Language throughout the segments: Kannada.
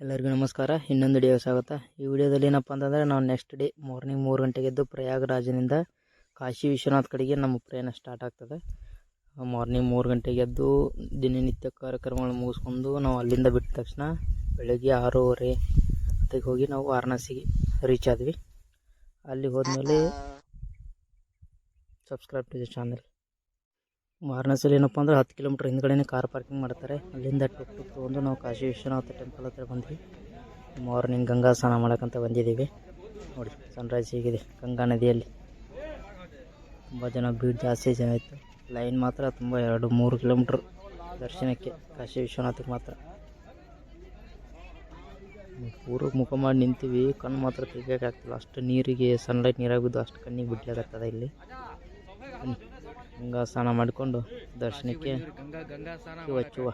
ಎಲ್ಲರಿಗೂ ನಮಸ್ಕಾರ. ಇನ್ನೊಂದು ವಿಡಿಯೋ ಸ್ವಾಗತ. ಈ ವಿಡಿಯೋದಲ್ಲಿ ಏನಪ್ಪ ಅಂತಂದರೆ ನಾವು ನೆಕ್ಸ್ಟ್ ಡೇ ಮಾರ್ನಿಂಗ್ ಮೂರು ಗಂಟೆಗೆ ಎದ್ದು ಪ್ರಯಾಗರಾಜನಿಂದ ಕಾಶಿ ವಿಶ್ವನಾಥ್ ಕಡೆಗೆ ನಮ್ಮ ಪ್ರಯಾಣ ಸ್ಟಾರ್ಟ್ ಆಗ್ತದೆ. ಮಾರ್ನಿಂಗ್ ಮೂರು ಗಂಟೆಗೆ ಎದ್ದು ದಿನನಿತ್ಯ ಕಾರ್ಯಕ್ರಮಗಳನ್ನು ಮುಗಿಸ್ಕೊಂಡು ನಾವು ಅಲ್ಲಿಂದ ಬಿಟ್ಟ ತಕ್ಷಣ ಬೆಳಗ್ಗೆ ಆರೂವರೆ ಹೊತ್ತಿಗೆ ಹೋಗಿ ನಾವು ವಾರಣಾಸಿಗೆ ರೀಚ್ ಆದ್ವಿ. ಅಲ್ಲಿ ಹೋದ್ಮೇಲೆ ಸಬ್ಸ್ಕ್ರೈಬ್ ಟು ದ ಚಾನಲ್ ವಾರಣಾಸಿಯಲ್ಲಿ ಏನಪ್ಪ ಅಂದ್ರೆ ಹತ್ತು ಕಿಲೋಮೀಟ್ರ್ ಹಿಂದ್ಗಡೆನೇ ಕಾರ್ ಪಾರ್ಕಿಂಗ್ ಮಾಡ್ತಾರೆ. ಅಲ್ಲಿಂದ ಟುಕ್ ಟುಕ್ ತೊಗೊಂಡು ನಾವು ಕಾಶಿ ವಿಶ್ವನಾಥ ಟೆಂಪಲ್ ಹತ್ರ ಬಂದ್ವಿ. ಮಾರ್ನಿಂಗ್ ಗಂಗಾ ಸ್ನಾನ ಮಾಡೋಕ್ಕಂತ ಬಂದಿದ್ದೀವಿ. ನೋಡಿ ಸನ್ರೈಸ್ ಹೀಗಿದೆ ಗಂಗಾ ನದಿಯಲ್ಲಿ. ತುಂಬ ಜನ ಭೀಡ್ ಜಾಸ್ತಿ ಜನ ಇತ್ತು. ಲೈನ್ ಮಾತ್ರ ತುಂಬ ಎರಡು ಮೂರು ಕಿಲೋಮೀಟ್ರ್ ದರ್ಶನಕ್ಕೆ ಕಾಶಿ ವಿಶ್ವನಾಥಕ್ಕೆ ಮಾತ್ರ. ಊರು ಮುಖ ಮಾಡಿ ನಿಂತೀವಿ. ಕಣ್ಣು ಮಾತ್ರ ತೆಗಿಯೋಕ್ಕಾಗ್ತಿಲ್ಲ ಅಷ್ಟು ನೀರಿಗೆ ಸನ್ಲೈಟ್ ನೀರಾಗಿದ್ದು ಅಷ್ಟು ಕಣ್ಣಿಗೆ ಬಿಡ್ಲಾಗತ್ತದ ಇಲ್ಲಿ. ಗಂಗಾ ಸ್ನಾನ ಮಾಡಿಕೊಂಡು ದರ್ಶನಕ್ಕೆ ಚುವ ಚುವ.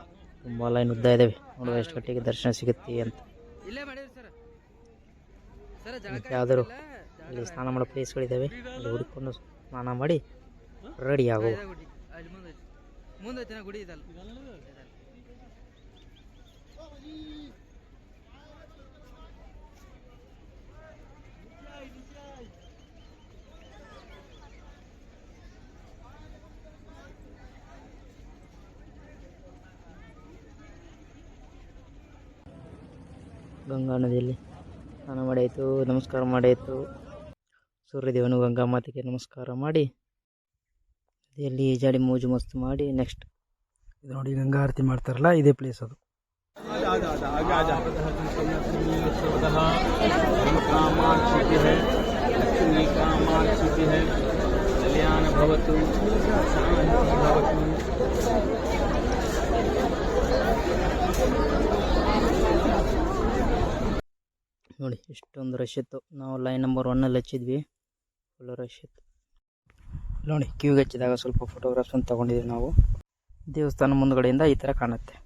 ತುಂಬ ಲೈನ್ ಉದ್ದ ಇದ್ದಾವೆ ನೋಡುವ ಎಷ್ಟು ಗಂಟೆಗೆ ದರ್ಶನ ಸಿಗುತ್ತೆ ಅಂತ. ಯಾವ್ದಾದ್ರು ಇಲ್ಲಿ ಸ್ನಾನ ಮಾಡೋ ಪ್ಲೇಸ್ಗಳಿದ್ದಾವೆ ಅಲ್ಲಿ ಹುಡುಕೊಂಡು ಸ್ನಾನ ಮಾಡಿ ರೆಡಿ ಆಗೋ ಗಂಗಾ ನದಿಯಲ್ಲಿ ಸ್ನಾನ ಮಾಡಾಯಿತು, ನಮಸ್ಕಾರ ಮಾಡಾಯಿತು. ಸೂರ್ಯದೇವನು ಗಂಗಾ ಮಾತೆಗೆ ನಮಸ್ಕಾರ ಮಾಡಿ, ನದಿಯಲ್ಲಿ ಜಾಡಿ ಮೋಜು ಮಸ್ತು ಮಾಡಿ ನೆಕ್ಸ್ಟ್ ಇದು ನೋಡಿ ಗಂಗಾ ಆರತಿ ಮಾಡ್ತಾರಲ್ಲ, ಇದೇ ಪ್ಲೇಸ್ ಅದು. ಕಲ್ಯಾಣ ಭವತು ಭವತು. ನೋಡಿ ಇಷ್ಟೊಂದು ರಶ್ ಇತ್ತು. ನಾವು ಲೈನ್ ನಂಬರ್ ಒನ್ನಲ್ಲಿ ಹಚ್ಚಿದ್ವಿ. ಫುಲ್ ರಶ್ ಇತ್ತು. ನೋಡಿ ಕ್ಯೂಗೆ ಹಚ್ಚಿದಾಗ ಸ್ವಲ್ಪ ಫೋಟೋಗ್ರಾಫ್ಸ್ ತಗೊಂಡಿದ್ವಿ ನಾವು. ದೇವಸ್ಥಾನ ಮುಂದ್ಗಡೆಯಿಂದ ಈ ಥರ ಕಾಣುತ್ತೆ.